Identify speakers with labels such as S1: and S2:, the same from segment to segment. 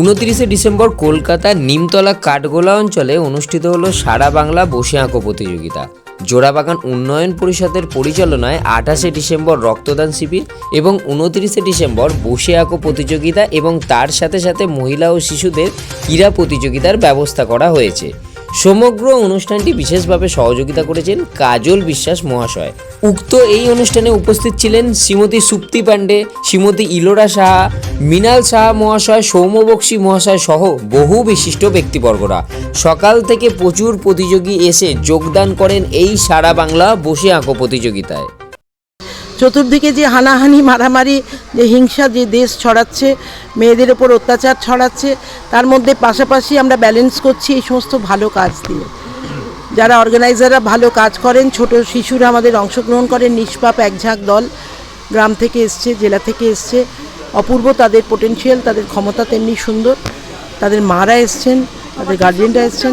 S1: উনত্রিশে ডিসেম্বর কলকাতার নিমতলা কাঠগোলা অঞ্চলে অনুষ্ঠিত হলো সারা বাংলা বসে আঁকো প্রতিযোগিতা। জোড়াবাগান উন্নয়ন পরিষদের পরিচালনায় আঠাশে ডিসেম্বর রক্তদান শিবির এবং উনত্রিশে ডিসেম্বর বসে আঁকো প্রতিযোগিতা এবং তার সাথে সাথে মহিলা ও শিশুদের ক্রীড়া প্রতিযোগিতার ব্যবস্থা করা হয়েছে। সমগ্র অনুষ্ঠানটি বিশেষভাবে সহযোগিতা করেছেন কাজল বিশ্বাস মহাশয়। উক্ত এই অনুষ্ঠানে উপস্থিত ছিলেন শ্রীমতী সুপ্তি পাণ্ডে, শ্রীমতী ইলোরা সাহা, মৃণাল সাহা মহাশয়, সৌম্যবক্সী মহাশয় সহ বহু বিশিষ্ট ব্যক্তিবর্গরা। সকাল থেকে প্রচুর প্রতিযোগী এসে যোগদান করেন এই সারা বাংলা বসে আঁকো প্রতিযোগিতায়।
S2: চতুর্দিকে যে হানাহানি, মারামারি, যে হিংসা, যে দেশ ছড়াচ্ছে, মেয়েদের ওপর অত্যাচার ছড়াচ্ছে, তার মধ্যে পাশাপাশি আমরা ব্যালেন্স করছি এই সমস্ত ভালো কাজ দিয়ে। যারা অর্গানাইজাররা ভালো কাজ করেন, ছোট শিশুরা আমাদের অংশগ্রহণ করেন নিষ্পাপ, একঝাঁক দল গ্রাম থেকে এসছে, জেলা থেকে এসছে। অপূর্ব তাদের পোটেনশিয়াল তাদের ক্ষমতা তেমনি সুন্দর। তাদের মারা এসছেন, তাদের গার্জেনরা এসছেন।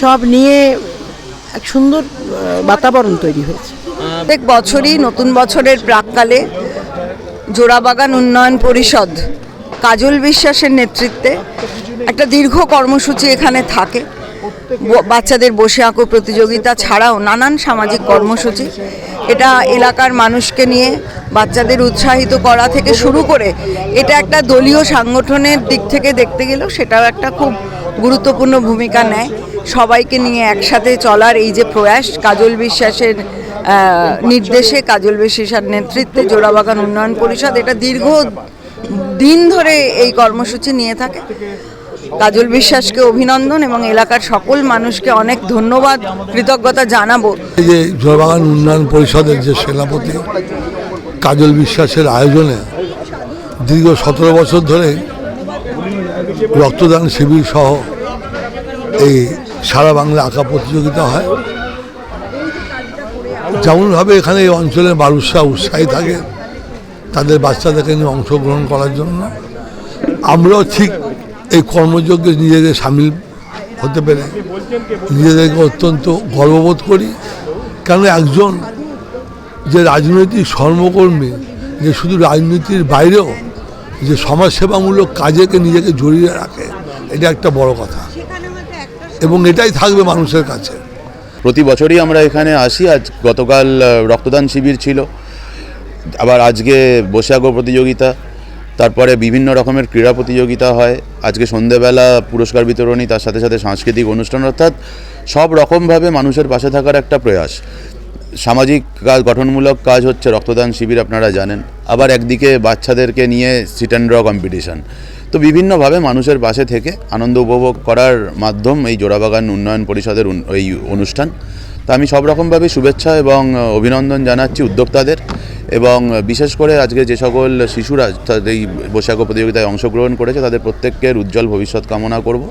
S2: সব নিয়ে এক সুন্দর বাতাবরণ তৈরি হয়েছে।
S3: প্রত্যেক বছরই নতুন বছরের প্রাককালে জোড়াবাগান উন্নয়ন পরিষদ কাজল বিশ্বাসের নেতৃত্বে একটা দীর্ঘ কর্মসূচি এখানে থাকে। বাচ্চাদের বসে আঁকো প্রতিযোগিতা ছাড়াও নানান সামাজিক কর্মসূচি। এটা এলাকার মানুষকে নিয়ে বাচ্চাদের উৎসাহিত করা থেকে শুরু করে এটা একটা দলীয় সাংগঠনের দিক থেকে দেখতে গেলেও সেটাও একটা খুব গুরুত্বপূর্ণ ভূমিকা নেয়। সবাইকে নিয়ে একসাথে চলার এই যে প্রয়াস কাজল বিশ্বাসের নির্দেশে কাজল বিশ্বাসের নেতৃত্বে জোড়াবাগান উন্নয়ন পরিষদ এটা দীর্ঘ দিন ধরে এই কর্মসূচি নিয়ে থাকে। কাজল বিশ্বাসকে অভিনন্দন এবং এলাকার সকল মানুষকে অনেক ধন্যবাদ, কৃতজ্ঞতা জানাব।
S4: যে জোড়াবাগান উন্নয়ন পরিষদের যে সেনাপতি কাজল বিশ্বাসের আয়োজনে দীর্ঘ সতেরো বছর ধরে রক্তদান শিবির সহ এই সারা বাংলা আঁকা প্রতিযোগিতা হয়। যেমনভাবে এখানে এই অঞ্চলের মানুষরা উৎসাহী থাকে, তাদের বাচ্চাদেরকে নিয়ে অংশগ্রহণ করার জন্য। আমরাও ঠিক এই কর্মযজ্ঞে নিজেদের সামিল হতে পেরে নিজেদেরকে অত্যন্ত গর্ববোধ করি। কেন একজন যে রাজনৈতিক কর্মকর্মী যে শুধু রাজনীতির বাইরেও যে সমাজসেবামূলক কাজেকে নিজেকে জড়িয়ে রাখে, এটা একটা বড় কথা। এবং এটাই থাকবে মানুষের কাছে।
S5: প্রতি বছরই আমরা এখানে আসি। আজ গতকাল রক্তদান শিবির ছিল। আবার আজকে বৈশাখ প্রতিযোগিতা, তারপরে বিভিন্ন রকমের ক্রীড়া প্রতিযোগিতা হয়। আজকে সন্ধেবেলা পুরস্কার বিতরণী, তার সাথে সাথে সাংস্কৃতিক অনুষ্ঠান, অর্থাৎ সব রকমভাবে মানুষের পাশে থাকার একটা প্রয়াস। সামাজিক কাজ, গঠনমূলক কাজ হচ্ছে রক্তদান শিবির, আপনারা জানেন। আবার একদিকে বাচ্চাদেরকে নিয়ে সিট অ্যান্ড ড্র কম্পিটিশন তো বিভিন্নভাবে মানুষের পাশে থেকে আনন্দ উপভোগ করার মাধ্যম এই জোড়াবাগান উন্নয়ন পরিষদের এই অনুষ্ঠান। তো আমি সব রকমভাবে শুভেচ্ছা এবং অভিনন্দন জানাচ্ছি উদ্যোক্তাদের এবং বিশেষ করে আজকে যে সকল শিশুরা এই বৈশাখ প্রতিযোগিতায় অংশগ্রহণ করেছে, তাদের প্রত্যেকের উজ্জ্বল ভবিষ্যৎ কামনা করব।